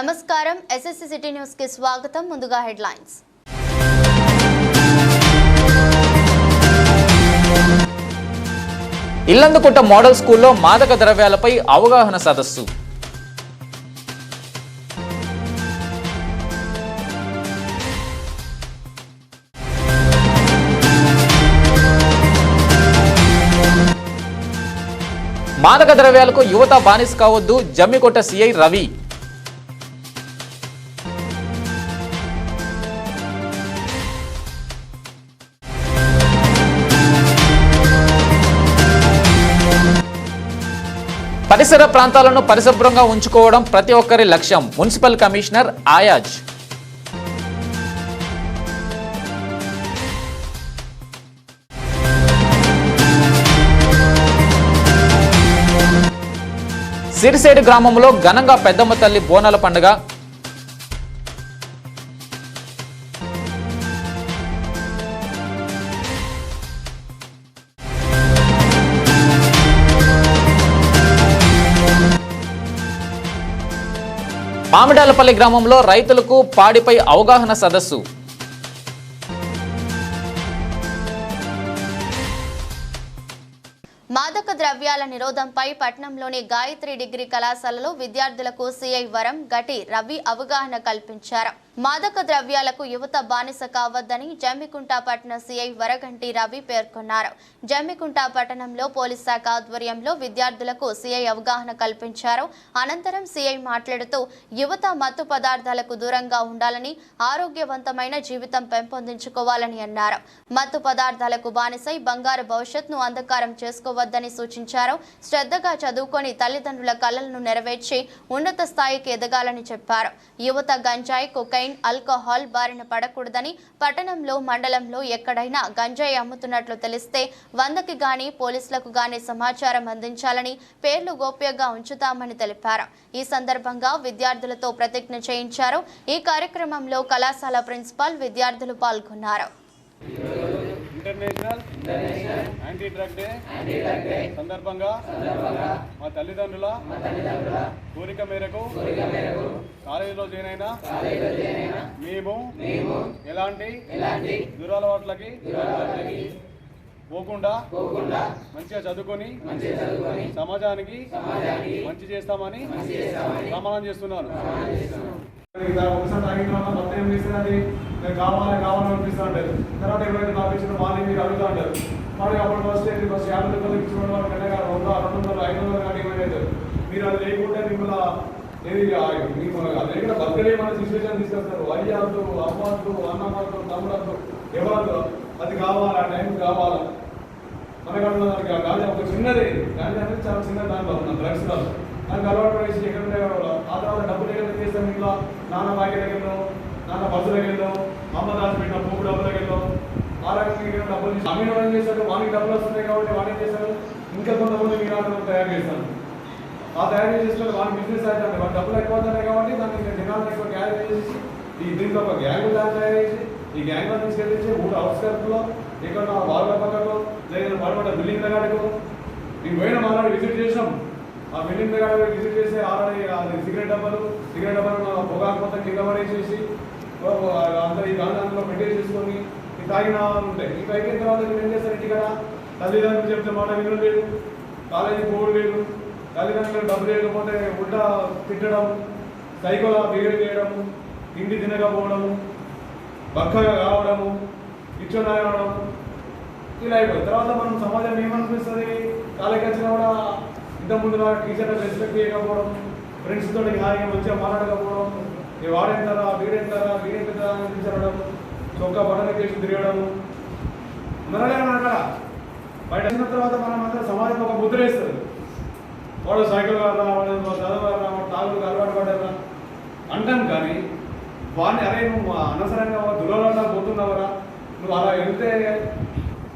నమస్కారం. SSC city న్యూస్కి స్వాగతం. ముందుగా హెడ్లైన్స్. ఇల్లందుకుంట మోడల్ స్కూల్లో మాదక ద్రవ్యాలపై అవగాహన సదస్సు. మాదక ద్రవ్యాలకు యువత బానిస కావద్దు. జమ్మికొట్ట సిఐ రవి. పరిసర ప్రాంతాలను పరిశుభ్రంగా ఉంచుకోవడం ప్రతి ఒక్కరి లక్ష్యం. Municipal commissioner Ayaz. సిరిసేడు గ్రామంలో ఘనంగా పెద్దమ్మ తల్లి బోనాల పండుగ మామిడాలపల్లి గ్రామంలో రైతులకు పాడిపై అవగాహన సదస్సు. మాదక ద్రవ్యాల నిరోధంపై పట్నంలోని గాయత్రి డిగ్రీ కళాశాలలో విద్యార్థులకు సిఐ వరం గటి రవి అవగాహన కల్పించారు. మాదక ద్రవ్యాలకు యువత బానిస కావద్దని జమ్మికుంట పట్టణ వరగంటి రవి పేర్కొన్నారు. జమ్మికుంట పట్టణంలో పోలీస్ శాఖ ఆధ్వర్యంలో విద్యార్థులకు సీఐ అవగాహన కల్పించారు. అనంతరం సిఐ మాట్లాడుతూ యువత మత్తు పదార్థాలకు దూరంగా ఉండాలని ఆరోగ్యవంతమైన జీవితం పెంపొందించుకోవాలని అన్నారు. మత్తు పదార్థాలకు బానిసై బంగారు భవిష్యత్తును అంధకారం చేసుకోవద్దని సూచించారు. శ్రద్ధగా చదువుకొని తల్లిదండ్రుల కళలను నెరవేర్చి ఉన్నత స్థాయికి ఎదగాలని చెప్పారు. యువత గంజాయి కుక్క కొకైన్ ఆల్కహాల్ బారిన పడకూడదని పట్టణంలో మండలంలో ఎక్కడైనా గంజాయి అమ్ముతున్నట్లు తెలిస్తే వందకి గాని పోలీసులకు గాని సమాచారం అందించాలని పేర్లు గోప్యంగా ఉంచుతామని తెలిపారు. ఈ సందర్భంగా విద్యార్థులతో ప్రతిజ్ఞ చేయించారు. ఈ కార్యక్రమంలో కళాశాల ప్రిన్సిపాల్ విద్యార్థులు పాల్గొన్నారు. ఇంటర్నేషనల్ యాంటీ డ్రగ్ డే సందర్భంగా మా తల్లిదండ్రుల కోరిక మేరకు కాలేజీలో జాయిన్ అయిన మేము ఎలాంటి దురలవాట్లకి పోకుండా మంచిగా చదువుకొని సమాజానికి మంచి చేస్తామని ప్రమాణం చేస్తున్నాను. ఒకసారి తాగిన వల్ల మొత్తం ఏం చేస్తుంది నేను కావాలి కావాలని అనిపిస్తూ ఉంటారు తర్వాత ఎవరైతే తాపించిన వాళ్ళని మీరు అడుగుతూ ఉంటారు మరి అప్పుడు ఫస్ట్ ఏంటి? ఫస్ట్ యాభై రూపాయలు ఇచ్చిన వాళ్ళు కన్నా వంద రెండు వందలు ఐదు వందలు కానీ ఏమైనా మీరు అది లేకుండా మిమ్మల్ని ఏది మిమ్మల్ని అది లేకుండా బతకలేమనే సిచ్యువేషన్ తీసుకొస్తారు. అయ్యాదు అమ్మద్దు అన్నమద్దు తమ్ముడద్దు ఎవరద్దు అది కావాలా? టైం కావాలా? మనకు దానికి గాంజా ఒక చిన్నది. గాంజా అనేది చాలా చిన్న దాంట్లో ఉన్న డ్రగ్స్లో దానికి అలవాటు వేసి ఎక్కడ ఆ తర్వాత డబ్బులు ఎక్కడ చేస్తాం ఇంట్లో? నాన్న బాగా దగ్గరలో నాన్న బస్సు దగ్గరలో అమ్మదాస్ దాచి పెట్టిన పువ్వు డబ్బుల దగ్గరలో ఆ రకంగా డబ్బులు అమీన్ ఏం చేశాడు వానికి డబ్బులు వస్తున్నాయి కాబట్టి వాడు ఏం చేశాడు? ఇంకా కొంతమంది మీరు ఆటలు తయారు చేస్తాను ఆ తయారు చేసిన వాడి బిజినెస్ అయితే వాడు డబ్బులు ఎక్కువ అవుతున్నాయి కాబట్టి దాన్ని జనాలు ఎక్కువ క్యారీ చేసి ఈ దీంట్లో ఒక గ్యాంగ్ దాన్ని తయారు చేసి ఈ గ్యాంగ్ తీసుకెళ్ళి ఊరు అవుట్స్కర్ట్లో ఇక్కడ వాళ్ళ పక్కకు లేదా పడబడ్డ బిల్డింగ్ దగ్గరకు మేము పోయిన మాలాడు విజిట్ చేసాం ఆ బిల్డింగ్ దగ్గర విజిట్ చేసి ఆల్రెడీ సిగరెట్ డబ్బాలు సిగరెట్ డబ్బాలు పొగాకు మొత్తం కింద పడేసేసి అంతా ఈ గాంధీ అందులో చేసుకొని ఈ తాగిన ఉంటాయి. ఇంకా అయిపోయిన తర్వాత మీరు ఏం చేస్తారు ఇంటికాడ తల్లిదండ్రులు చెప్తే మాట వినలేదు. లేదు కాలేజీ పోవడం లేదు. తల్లిదండ్రులకు డబ్బు లేకపోతే ఉల్టా తిట్టడం సైకోలా బిహేవ్ చేయడం తిండి తినకపోవడము బక్కగా కావడము ఇచ్చడం ఇలా అయిపోయింది. తర్వాత మనం సమాజం ఏమనిపిస్తుంది? కాలేజీకి వచ్చినా కూడా ఇంతకుముందు టీచర్లకు రెస్పెక్ట్ చేయకపోవడం ఫ్రెండ్స్తో హాయిగా మంచిగా మాట్లాడకపోవడం ఈ వాడెంతారా వీడెంతారా వీడెంతారా అని తిరగడం చొక్కా బట్టలు చేసి తిరగడము మనలే అక్కడ. బయట వచ్చిన తర్వాత మనం అందరం సమాజం ఒక ముద్ర వేస్తుంది వాడు సైకిల్ వాడరా వాడు చదవరా వాడు తాగుడు అలవాటు పడరా అంటాం కానీ వాడిని అరే నువ్వు అనవసరంగా దురవలా పోతున్నావరా. నువ్వు అలా వెళ్తే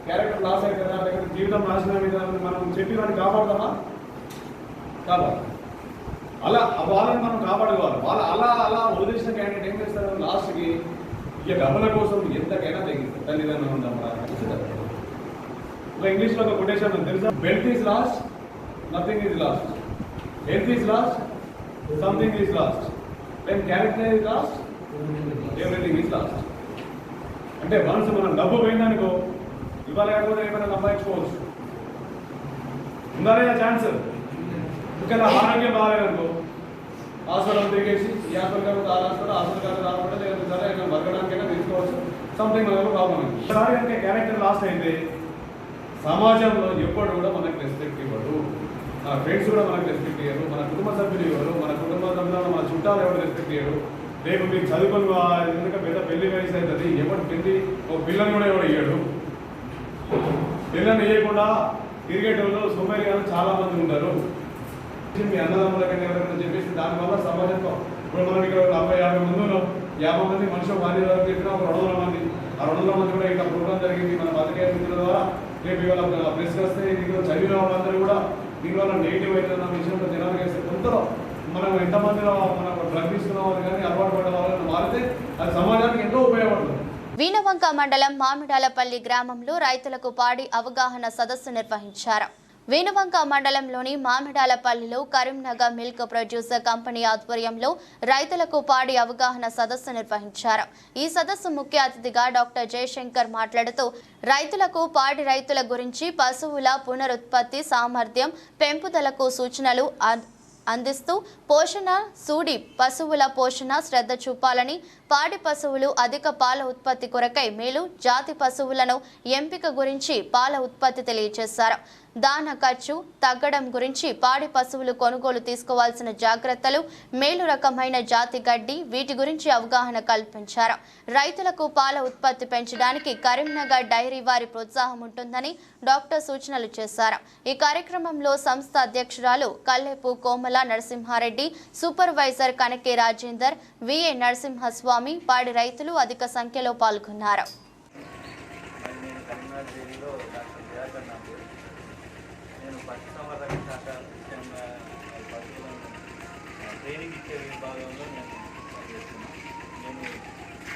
క్యారెక్టర్ లాస్ అవుతుందా లేకపోతే జీవితం నాశనం మీద మనం చెప్పి వాడిని కాపాడతామా? కాపాడు అలా వాళ్ళని మనం కాపాడుకోవాలి. వాళ్ళ అలా అలా వదిలేసిన క్యాండిడేట్ ఏం చేస్తారు? లాస్ట్కి ఇక డబ్బుల కోసం ఎంతకైనా తెగిస్తారు తల్లిదండ్రులు ఉండమ్మా ఒక ఇంగ్లీష్లో ఒక కొటేషన్ ఉంది. తెలుసా? Wealth is lost nothing is lost health is lost something is lost then character is lost everything is lost అంటే మనసు మనం డబ్బు పోయిందనుకో ఇవాళ కాకపోతే ఏమైనా సంపాదించుకోవచ్చు. ఉందా ఛాన్స్? ఇంకా ఆరోగ్యం బాగాలేదనుకో హాస్పిటల్ తిరిగేసి ఈ హాస్పిటల్ కాకపోతే ఆ హాస్పిటల్ హాస్పిటల్ రాకుండా లేదా సరే ఏమైనా బతకడానికైనా తీసుకోవచ్చు. సంథింగ్ మనకు ప్రాబ్లం ఒకసారి కనుక క్యారెక్టర్ లాస్ట్ అయితే సమాజంలో ఎప్పుడు కూడా మనకు రెస్పెక్ట్ ఇవ్వడు. మన ఫ్రెండ్స్ కూడా మనకు రెస్పెక్ట్ ఇవ్వరు మన కుటుంబ సభ్యులు ఇవ్వరు. మన కుటుంబ సభ్యులు మన చుట్టాలు ఎవరు రెస్పెక్ట్ ఇవ్వరు రేపు మీరు చదువుకొని ఎందుకంటే పెద్ద పెళ్ళి వయసు అవుతుంది ఎవరు పెళ్ళి ఒక పిల్లని కూడా ఎవరు ఇయ్యడు. పిల్లని ఇవ్వకుండా క్రికెట్ వాళ్ళు గారు చాలా మంది ఉంటారు. మీ అన్నదమ్ములకైనా ఎవరైనా చెప్పేసి దానివల్ల సమాజంలో ఇప్పుడు మనం ఇక్కడ నలభై యాభై మంది ఉన్నాం యాభై మంది మనుషులు వారి వరకు చెప్పిన ఒక రెండు వందల మంది. ఆ రెండు వందల మంది కూడా ఇక్కడ ప్రోగ్రామ్ జరిగింది మన పత్రికా మిత్రుల ద్వారా. రేపు ఇవాళ ప్రెస్ వస్తే దీనిలో చదివిన వాళ్ళందరూ కూడా దీనివల్ల నెగిటివ్ అవుతున్న విషయంలో జనాలు వేస్తే కొంతలో మనం ఎంతమందిలో మనం డ్రగ్ తీసుకున్న వాళ్ళు కానీ అలవాటు పడ్డ వాళ్ళని మారితే అది సమాజానికి ఎంతో ఉపయోగపడుతుంది. వీణవంక మండలం మామిడాలపల్లి గ్రామంలో రైతులకు పాడి అవగాహన సదస్సు నిర్వహించారు. వీణవంక మండలంలోని మామిడాలపల్లిలో కరీంనగర్ మిల్క్ ప్రొడ్యూసర్ కంపెనీ ఆధ్వర్యంలో రైతులకు పాడి అవగాహన సదస్సు నిర్వహించారు. ఈ సదస్సు ముఖ్య అతిథిగా డాక్టర్ జయశంకర్ మాట్లాడుతూ రైతులకు పాడి రైతుల గురించి పశువుల పునరుత్పత్తి సామర్థ్యం పెంపుదలకు సూచనలు అందిస్తూ పోషణ సూడి పశువుల పోషణ శ్రద్ధ చూపాలని పాడి పశువులు అధిక పాల ఉత్పత్తి కొరకై మేలు జాతి పశువులను ఎంపిక గురించి పాల ఉత్పత్తి తెలియజేశారు. దాన ఖర్చు తగ్గడం గురించి పాడి పశువులు కొనుగోలు తీసుకోవాల్సిన జాగ్రత్తలు మేలు రకమైన జాతి గడ్డి వీటి గురించి అవగాహన కల్పించారు. రైతులకు పాల ఉత్పత్తి పెంచడానికి కరీంనగర్ డైరీ వారి ప్రోత్సాహం ఉంటుందని డాక్టర్ సూచనలు చేశారు. ఈ కార్యక్రమంలో సంస్థ అధ్యక్షురాలు కల్లెపు కోమల నరసింహారెడ్డి సూపర్వైజర్ కనకే రాజేందర్ విఏ నరసింహస్వామి పాడి రైతులు అధిక సంఖ్యలో పాల్గొన్నారు. ట్రైనింగ్ ఇచ్చే విభాగంలో నేను పనిచేస్తున్నాను నేను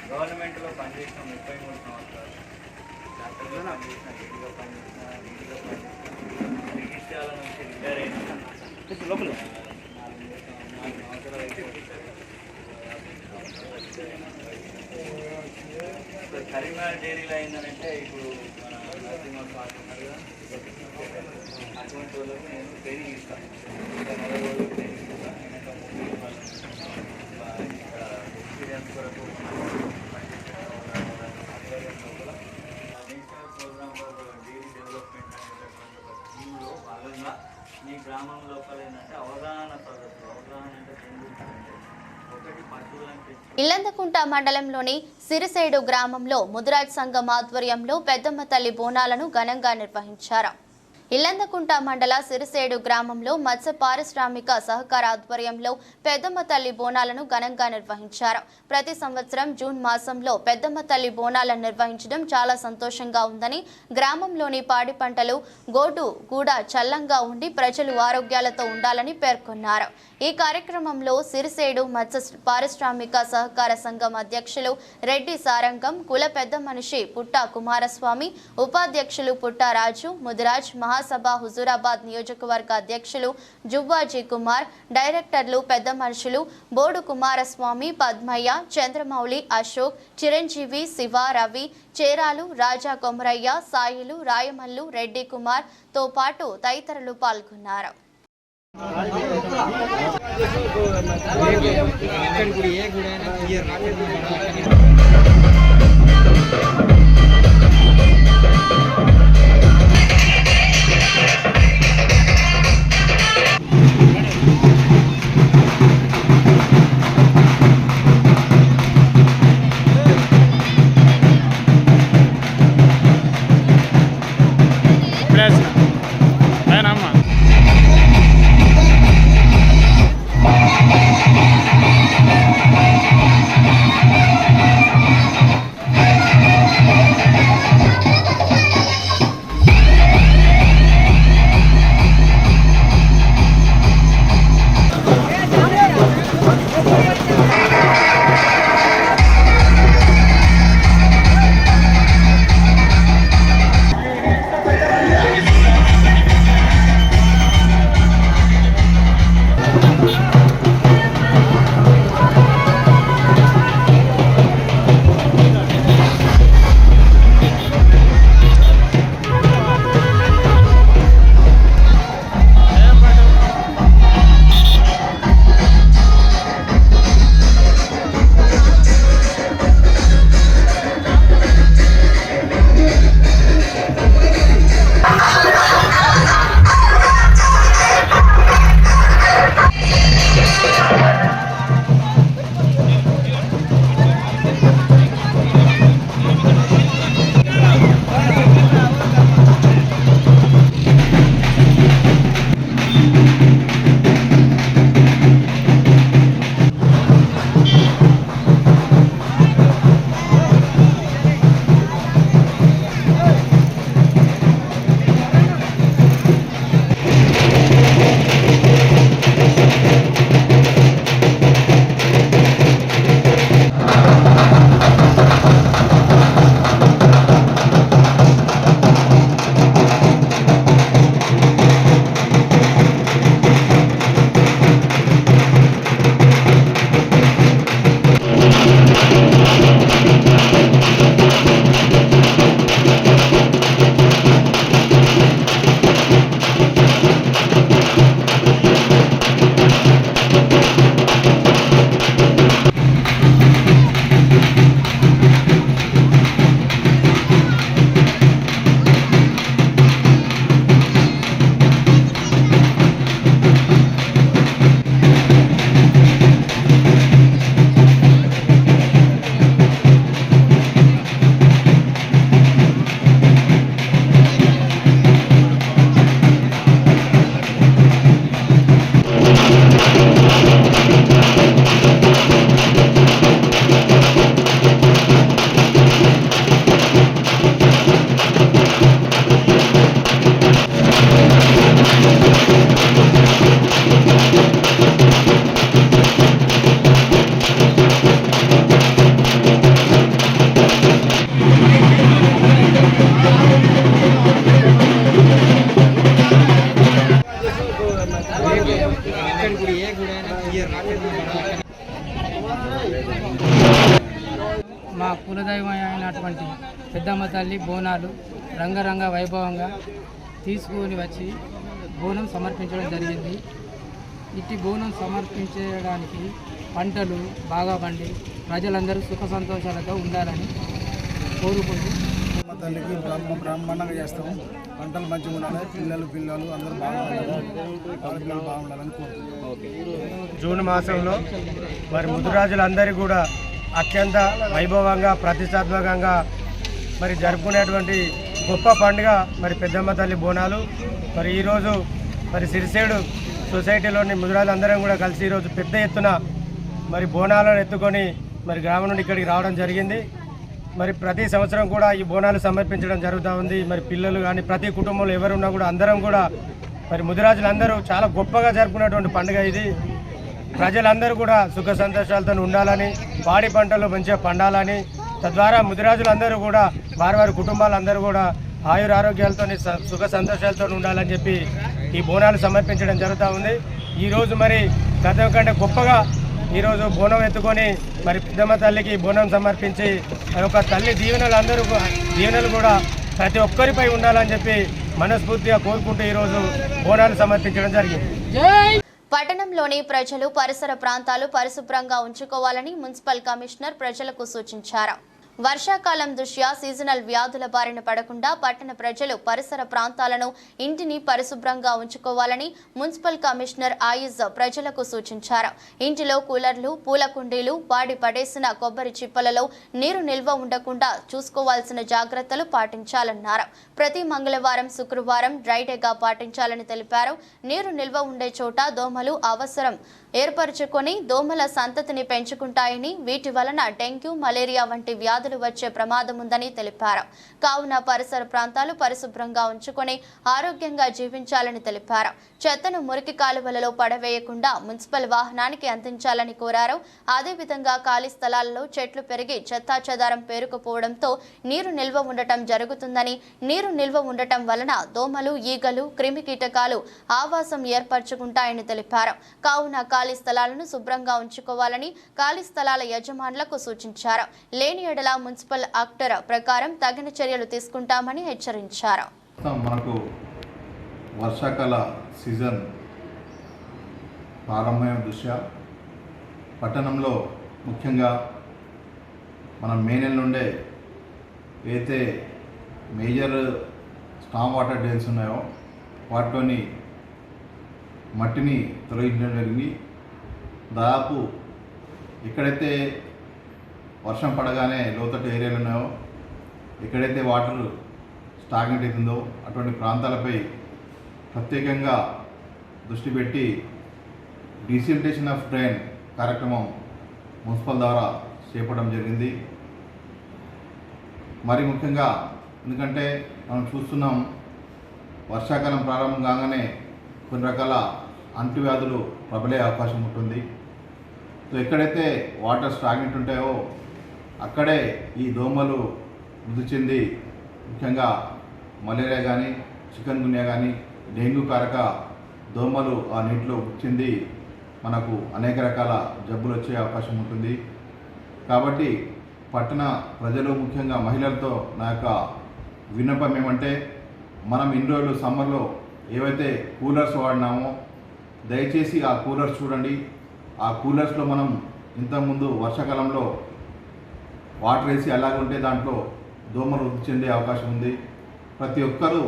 గవర్నమెంట్లో పనిచేసిన ముప్పై మూడు సంవత్సరాలు. డాక్టర్గా పనిచేసిన డీడీగా పనిచేసిన డీడీగా పనిచేసిన చికిత్సాల నుంచి రిటైర్ అయిన లోపల నాలుగు నాలుగు సంవత్సరాలు ఇప్పుడు కరీంనగర్ డైరీలో అయిందనంటే ఇప్పుడు మన నరసింహ అటువంటి వాళ్ళకి నేను ట్రైనింగ్ ఇస్తాను. ఇల్లందకుంట మండలంలోని సిరిసేడు గ్రామంలో ముదిరాజ్ సంఘం ఆధ్వర్యంలో పెద్దమ్మ తల్లి బోనాలను ఘనంగా నిర్వహించారు. ఇల్లందకుంట మండల సిరిసేడు గ్రామంలో మత్స్య పారిశ్రామిక సహకార ఆధ్వర్యంలో పెద్దమ్మ తల్లి బోనాలను ఘనంగా నిర్వహించారు. ప్రతి సంవత్సరం జూన్ మాసంలో పెద్దమ్మ తల్లి బోనాలను నిర్వహించడం చాలా సంతోషంగా ఉందని గ్రామంలోని పాడి పంటలు గోడు కూడా చల్లంగా ఉండి ప్రజలు ఆరోగ్యాలతో ఉండాలని పేర్కొన్నారు. ఈ కార్యక్రమంలో సిరిసేడు మత్స్య పారిశ్రామిక సహకార సంఘం అధ్యక్షులు రెడ్డి సారంగం కుల పెద్ద మనిషి పుట్ట కుమారస్వామి ఉపాధ్యక్షులు పుట్ట రాజు ముదిరాజ్ మహాసభ హుజూరాబాద్ నియోజకవర్గ అధ్యక్షులు జువ్వాజీ కుమార్ డైరెక్టర్లు పెద్ద మనుషులు బోడు కుమారస్వామి పద్మయ్య చంద్రమౌళి అశోక్ చిరంజీవి శివ రవి చేరాలు రాజా కొమరయ్య సాయిలు రాయమల్లు రెడ్డి కుమార్తో పాటు తదితరులు పాల్గొన్నారు. एक गुड़ी एक गुड़ी है ना ये राकेट में बड़ा తల్లి బోనాలు రంగరంగ వైభవంగా తీసుకొని వచ్చి బోనం సమర్పించడం జరిగింది. ఇట్టి బోనం సమర్పించడానికి పంటలు బాగా పండి ప్రజలందరూ సుఖ సంతోషాలతో ఉండాలని కోరుకుంటూ తల్లికి బ్రహ్మ బ్రహ్మాండంగా చేస్తాము. పంటలు మంచిగా ఉండాలి పిల్లలు పిల్లలు అందరూ బాగుండాలి బాగుండాలని కోరుకుంటున్నాం. జూన్ మాసంలో మరి ముదురాజులందరూ కూడా అత్యంత వైభవంగా ప్రతిష్టాత్మకంగా మరి జరుపుకునేటువంటి గొప్ప పండుగ మరి పెద్దమ్మ తల్లి బోనాలు. మరి ఈరోజు మరి సిరిసేడు సొసైటీలోని ముదురాజులందరం కూడా కలిసి ఈరోజు పెద్ద ఎత్తున మరి బోనాలను ఎత్తుకొని మరి గ్రామం నుండి ఇక్కడికి రావడం జరిగింది. మరి ప్రతి సంవత్సరం కూడా ఈ బోనాలు సమర్పించడం జరుగుతూ ఉంది. మరి పిల్లలు కానీ ప్రతి కుటుంబంలో ఎవరున్నా కూడా అందరం కూడా మరి ముదిరాజులందరూ చాలా గొప్పగా జరుపుకునేటువంటి పండుగ ఇది. ప్రజలందరూ కూడా సుఖ సంతోషాలతో ఉండాలని పాడి పంటలు మంచిగా పండాలని తద్వారా ముదిరాజులందరూ కూడా వారి వారి కుటుంబాలందరూ కూడా ఆయుర ఆరోగ్యాలతో సుఖ సంతోషాలతో ఉండాలని చెప్పి ఈ బోనాలు సమర్పించడం జరుగుతూ ఉంది. ఈరోజు మరి గతం కంటే గొప్పగా ఈరోజు బోనం ఎత్తుకొని మరి పెద్దమ్మ తల్లికి బోనం సమర్పించి ఒక తల్లి దీవెనలు అందరూ దీవెనలు కూడా ప్రతి ఒక్కరిపై ఉండాలని చెప్పి మనస్ఫూర్తిగా కోరుకుంటూ ఈరోజు బోనాలు సమర్పించడం జరిగింది. పట్టణంలోని ప్రజలు పరిసర ప్రాంతాలు పరిశుభ్రంగా ఉంచుకోవాలని మున్సిపల్ కమిషనర్ ప్రజలకు సూచించారు. వర్షాకాలం దృష్ట్యా సీజనల్ వ్యాధుల బారిన పడకుండా పట్టణ ప్రజలు పరిసర ప్రాంతాలను ఇంటిని పరిశుభ్రంగా ఉంచుకోవాలని మున్సిపల్ కమిషనర్ ఆయుజ్ ప్రజలకు సూచించారు. ఇంటిలో కూలర్లు పూల కుండీలు వాడి పడేసిన కొబ్బరి చిప్పలలో నీరు నిల్వ ఉండకుండా చూసుకోవాల్సిన జాగ్రత్తలు పాటించాలన్నారు. ప్రతి మంగళవారం శుక్రవారం డ్రైడేగా పాటించాలని తెలిపారు. నీరు నిల్వ ఉండే చోట దోమలు అవసరం ఏర్పరచుకొని దోమల సంతతిని పెంచుకుంటాయని వీటి వలన డెంగ్యూ మలేరియా వంటి వ్యాధులు వచ్చే ప్రమాదం ఉందని తెలిపారు. కావున పరిసర ప్రాంతాలు పరిశుభ్రంగా ఉంచుకొని ఆరోగ్యంగా జీవించాలని తెలిపారు. చెత్తను మురికి కాలువలలో పడవేయకుండా మున్సిపల్ వాహనానికి అందించాలని కోరారు. అదేవిధంగా ఖాళీ స్థలాలలో చెట్లు పెరిగి చెత్తా చెదారం పేరుకుపోవడంతో నీరు నిల్వ ఉండటం జరుగుతుందని నీరు నిల్వ ఉండటం వలన దోమలు ఈగలు క్రిమి కీటకాలు ఆవాసం ఏర్పరచుకుంటాయని తెలిపారు. కావున ఖాళీ స్థలాలను శుభ్రంగా ఉంచుకోవాలని ఖాళీ స్థలాల యజమానులకు సూచించారు. లేని ఎడల మున్సిపల్ ఆక్టర్ ప్రకారం తగిన చర్యలు తీసుకుంటామని హెచ్చరించారు. మనకు వర్షాకాల సీజన్ ప్రారంభమైన దృష్ట్యా పట్టణంలో ముఖ్యంగా మనం మే నెల నుండే ఏదైతే మేజర్ స్టామ్ వాటర్ డ్రైన్స్ ఉన్నాయో వాటిలోని మట్టిని తొలగించడం జరిగింది. దాదాపు ఎక్కడైతే వర్షం పడగానే లోతట్టు ఏరియాలు ఉన్నాయో ఎక్కడైతే వాటర్ స్టాగ్నెట్ అవుతుందో అటువంటి ప్రాంతాలపై ప్రత్యేకంగా దృష్టి పెట్టి డీసిల్టేషన్ ఆఫ్ డ్రైన్ కార్యక్రమం మున్సిపల్ ద్వారా చేపట్టడం జరిగింది. మరి ముఖ్యంగా ఎందుకంటే మనం చూస్తున్నాం వర్షాకాలం ప్రారంభం కాగానే కొన్ని రకాల అంటువ్యాధులు ప్రబలే అవకాశం ఉంటుంది. ఎక్కడైతే వాటర్ స్టాగ్నెంట్ ఉంటాయో అక్కడే ఈ దోమలు మృతి చెంది ముఖ్యంగా మలేరియా కానీ చికెన్ గున్యా కానీ డెంగ్యూ కారక దోమలు ఆ నీటిలో మృతి చెంది మనకు అనేక రకాల జబ్బులు వచ్చే అవకాశం ఉంటుంది. కాబట్టి పట్టణ ప్రజలు ముఖ్యంగా మహిళలతో నా యొక్క విన్నపం ఏమంటే మనం ఇన్ని రోజులు సమ్మర్లో ఏవైతే కూలర్స్ వాడినామో దయచేసి ఆ కూలర్స్ చూడండి. ఆ కూలర్స్లో మనం ఇంతకుముందు వర్షాకాలంలో వాటర్ వేసి అలాగుంటే దాంట్లో దోమలు వృద్ధి చెందే అవకాశం ఉంది. ప్రతి ఒక్కరూ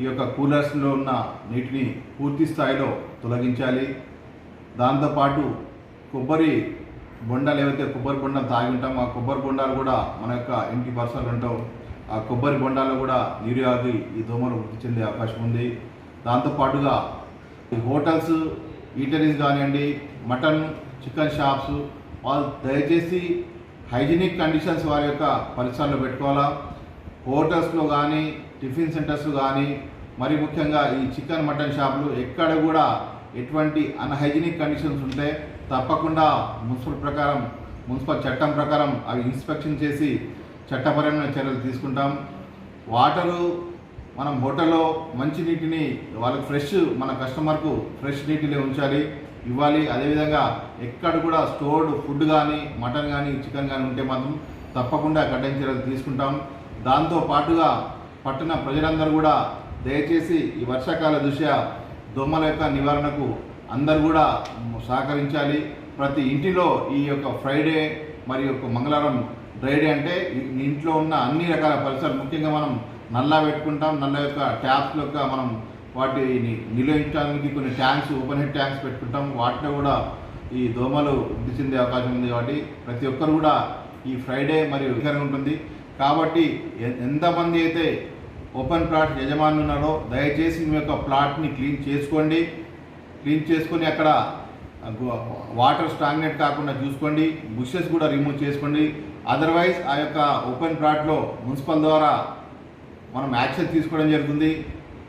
ఈ యొక్క కూలర్స్లో ఉన్న నీటిని పూర్తి స్థాయిలో తొలగించాలి. దాంతోపాటు కొబ్బరి బొండాలు ఏవైతే కొబ్బరి బొండాలు తాగి ఉంటామో ఆ కొబ్బరి బొండాలు కూడా మన యొక్క ఇంటి పరిసరాలు ఉంటాం ఆ కొబ్బరి బొండాలు కూడా నీరు ఆగి ఈ దోమలు వృద్ధి చెందే అవకాశం ఉంది. దాంతోపాటుగా ఈ హోటల్స్ ఈటరీస్ కానివ్వండి మటన్ చికెన్ షాప్స్ వాళ్ళు దయచేసి హైజీనిక్ కండిషన్స్ వారి యొక్క పరిసరాల్లో పెట్టుకోవాలా? హోటల్స్లో కానీ టిఫిన్ సెంటర్స్ కానీ మరి ముఖ్యంగా ఈ చికెన్ మటన్ షాపులు ఎక్కడ కూడా ఎటువంటి అన్హైజీనిక్ కండిషన్స్ ఉంటే తప్పకుండా మున్సిపల్ ప్రకారం మున్సిపల్ చట్టం ప్రకారం అవి ఇన్స్పెక్షన్ చేసి చట్టపరమైన చర్యలు తీసుకుంటాం. వాటరు మనం హోటల్లో మంచి నీటిని వాళ్ళకి ఫ్రెష్ మన కస్టమర్కు ఫ్రెష్ నీటిని ఉంచాలి ఇవ్వాలి. అదేవిధంగా ఎక్కడ కూడా స్టోర్డ్ ఫుడ్ కానీ మటన్ కానీ చికెన్ కానీ ఉంటే మాత్రం తప్పకుండా కఠిన చర్యలు తీసుకుంటాం. దాంతో పాటుగా పట్టణ ప్రజలందరూ కూడా దయచేసి ఈ వర్షాకాల దృష్ట్యా దోమల యొక్క నివారణకు అందరు కూడా సహకరించాలి. ప్రతి ఇంటిలో ఈ యొక్క ఫ్రైడే మరి యొక్క మంగళవారం డ్రైడే అంటే ఇంట్లో ఉన్న అన్ని రకాల పరిసరాలు ముఖ్యంగా మనం నల్లా పెట్టుకుంటాం నల్ల యొక్క ట్యాప్స్ యొక్క మనం వాటిని నిలవించడానికి కొన్ని ట్యాంక్స్ ఓపెన్ హెడ్ ట్యాంక్స్ పెట్టుకుంటాం. వాటిలో కూడా ఈ దోమలు వృద్ధి చెందే అవకాశం ఉంది కాబట్టి ప్రతి ఒక్కరు కూడా ఈ ఫ్రైడే మరియు వికరంగా ఉంటుంది. కాబట్టి ఎంతమంది అయితే ఓపెన్ ప్లాట్ యజమానులు ఉన్నారో దయచేసి మీ యొక్క ప్లాట్ని క్లీన్ చేసుకోండి. క్లీన్ చేసుకొని అక్కడ వాటర్ స్టాగ్నెట్ కాకుండా చూసుకోండి. బుషెస్ కూడా రిమూవ్ చేసుకోండి. అదర్వైజ్ ఆ యొక్క ఓపెన్ ప్లాట్లో మున్సిపల్ ద్వారా మనం యాక్షన్ తీసుకోవడం జరుగుతుంది.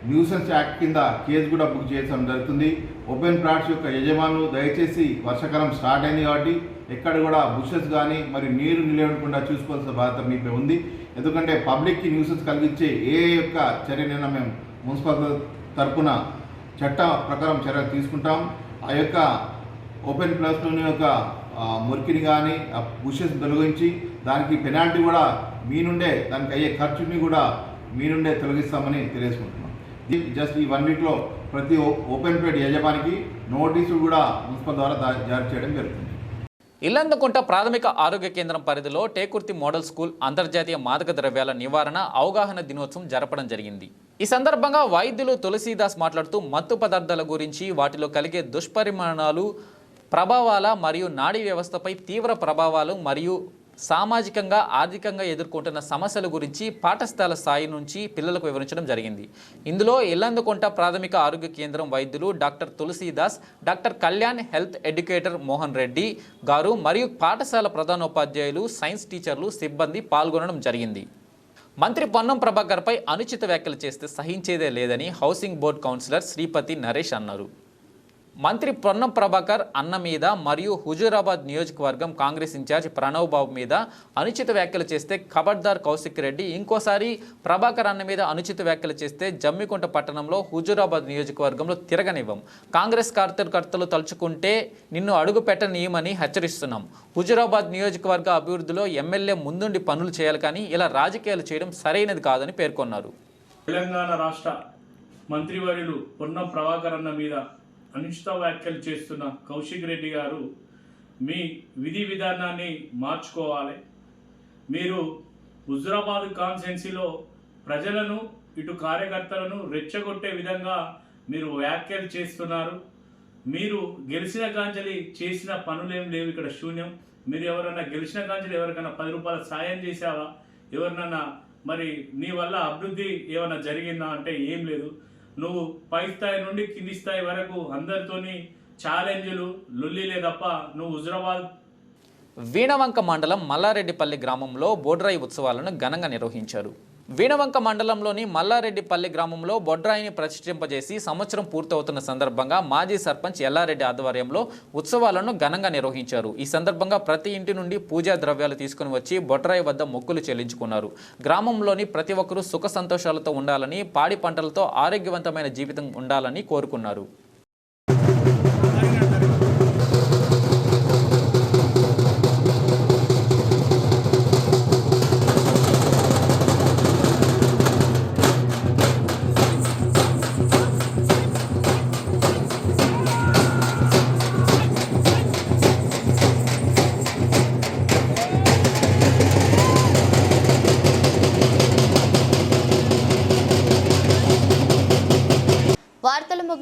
న్యూసెన్స్ యాక్ట్ కింద కేసు కూడా బుక్ చేయడం జరుగుతుంది. ఓపెన్ ప్లాట్స్ యొక్క యజమానులు దయచేసి వర్షాకాలం స్టార్ట్ అయింది కాబట్టి ఎక్కడ కూడా బుషెస్ కానీ మరి నీరు నిలవకుండా చూసుకోవాల్సిన బాధ్యత మీపై ఉంది. ఎందుకంటే పబ్లిక్కి న్యూసెన్స్ కలిగించే ఏ యొక్క చర్యనైనా మేము మున్సిపల్ తరఫున చట్ట ప్రకారం చర్యలు తీసుకుంటాం. ఆ యొక్క ఓపెన్ ప్లస్లోని యొక్క మురికిని కానీ ఆ బుషెస్ తొలగించి దానికి పెనాల్టీ కూడా మీ నుండే దానికి అయ్యే ఖర్చుని కూడా మీ నుండే తొలగిస్తామని తెలియజేసుకుంటున్నాం. జస్ట్ ఈ వన్ వీక్లో ప్రతి ఓపెన్ ప్లేట్ యజమానికి నోటీసులు కూడా మున్సిపల్ ద్వారా జారీ చేయడం జరుగుతుంది. ఇల్లందకుంట ప్రాథమిక ఆరోగ్య కేంద్రం పరిధిలో టేకుర్తి మోడల్ స్కూల్ అంతర్జాతీయ మాదక ద్రవ్యాల నివారణ అవగాహన దినోత్సవం జరపడం జరిగింది. ఈ సందర్భంగా వైద్యులు తులసీదాస్ మాట్లాడుతూ మత్తు పదార్థాల గురించి వాటిలో కలిగే దుష్పరిమాణాలు ప్రభావాల మరియు నాడీ వ్యవస్థపై తీవ్ర ప్రభావాలు మరియు సామాజికంగా ఆర్థికంగా ఎదుర్కొంటున్న సమస్యల గురించి పాఠశాల స్థాయి నుంచి పిల్లలకు వివరించడం జరిగింది. ఇందులో ఇల్లందుకుంట ప్రాథమిక ఆరోగ్య కేంద్రం వైద్యులు doctor Tulasidas doctor Kalyan health educator Mohan Reddy గారు మరియు పాఠశాల ప్రధానోపాధ్యాయులు సైన్స్ టీచర్లు సిబ్బంది పాల్గొనడం జరిగింది. మంత్రి పొన్నం ప్రభాకర్పై అనుచిత వ్యాఖ్యలు చేస్తే సహించేదే లేదని housing board councillor Sripathi Naresh అన్నారు. మంత్రి పొన్నం ప్రభాకర్ అన్న మీద మరియు హుజూరాబాద్ నియోజకవర్గం కాంగ్రెస్ ఇన్ఛార్జ్ ప్రణవ్ బాబు మీద అనుచిత వ్యాఖ్యలు చేస్తే ఖబర్దార్ కౌశిక్ రెడ్డి ఇంకోసారి ప్రభాకర్ అన్న మీద అనుచిత వ్యాఖ్యలు చేస్తే జమ్మికుంట పట్టణంలో హుజూరాబాద్ నియోజకవర్గంలో తిరగనివ్వం. కాంగ్రెస్ కార్యకర్తలు తలుచుకుంటే నిన్ను అడుగు పెట్టనీయమని హెచ్చరిస్తున్నాం. హుజూరాబాద్ నియోజకవర్గ అభివృద్ధిలో ఎమ్మెల్యే ముందుండి పనులు చేయాలి కానీ ఇలా రాజకీయాలు చేయడం సరైనది కాదని పేర్కొన్నారు. తెలంగాణ రాష్ట్ర మంత్రివర్యులు పొన్నం ప్రభాకర్ అన్న మీద అనుచిత వ్యాఖ్యలు చేస్తున్న కౌశిక్ రెడ్డి గారు మీ విధి విధానాన్ని మార్చుకోవాలి. మీరు హుజురాబాద్ కాన్స్టెన్సీలో ప్రజలను ఇటు కార్యకర్తలను రెచ్చగొట్టే విధంగా మీరు వ్యాఖ్యలు చేస్తున్నారు. మీరు గెలిచిన కాంచెలి చేసిన పనులేం లేవు ఇక్కడ శూన్యం. మీరు ఎవరైనా గెలిచిన కాంచెలి ఎవరికైనా పది రూపాయల సాయం చేశావా? ఎవరినన్నా మరి నీ వల్ల అభివృద్ధి ఏమైనా జరిగిందా? అంటే ఏం లేదు. నువ్వు పై స్థాయి నుండి కింది స్థాయి వరకు అందరితోని ఛాలెంజ్లు లొల్లిలే తప్ప నువ్వు హుజరాబాద్ వీణవంక మండలం మల్లారెడ్డిపల్లి గ్రామంలో బోడ్రాయి ఉత్సవాలను ఘనంగా నిర్వహించారు. వీణవంక మండలంలోని మల్లారెడ్డిపల్లి గ్రామంలో బొడ్రాయిని ప్రతిష్ఠింపజేసి సంవత్సరం పూర్తవుతున్న సందర్భంగా మాజీ సర్పంచ్ ఎల్లారెడ్డి ఆధ్వర్యంలో ఉత్సవాలను ఘనంగా నిర్వహించారు. ఈ సందర్భంగా ప్రతి ఇంటి నుండి పూజా ద్రవ్యాలు తీసుకుని వచ్చి బొడ్రాయి వద్ద మొక్కులు చెల్లించుకున్నారు. గ్రామంలోని ప్రతి ఒక్కరూ సుఖ సంతోషాలతో ఉండాలని పాడి పంటలతో ఆరోగ్యవంతమైన జీవితం ఉండాలని కోరుకున్నారు.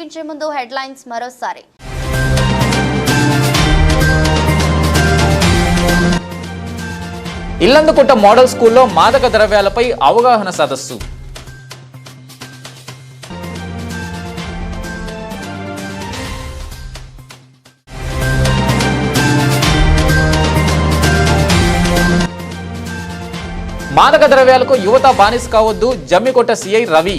ముగించే ముందు హెడ్లైన్స్ మరోసారి. ఇల్లందుకుంట మోడల్ స్కూల్లో మాదక ద్రవ్యాలపై అవగాహన సదస్సు. మాదక ద్రవ్యాలకు యువత బానిస కావద్దు జమ్మికొట్ట సిఐ రవి.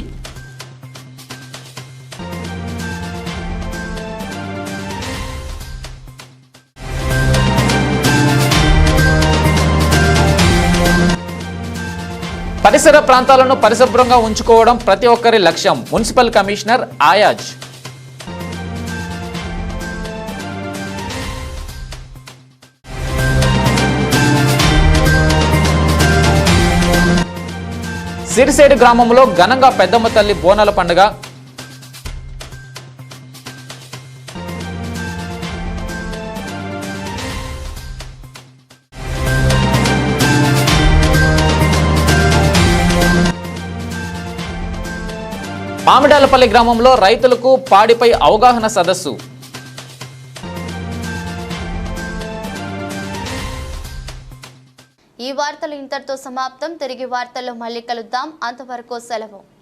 పరిసర ప్రాంతాలను పరిశుభ్రంగా ఉంచుకోవడం ప్రతి ఒక్కరి లక్ష్యం మున్సిపల్ కమిషనర్ ఆయాజ్. సిరిసేడు గ్రామంలో ఘనంగా పెద్దమ్మ తల్లి బోనాల పండుగ మామిడాలపల్లి గ్రామంలో రైతులకు పాడిపై అవగాహన సదస్సు. ఈ వార్తలు ఇంతటితో సమాప్తం. తిరిగి వార్తల్లో మళ్ళీ కలుద్దాం. అంతవరకు సెలవు.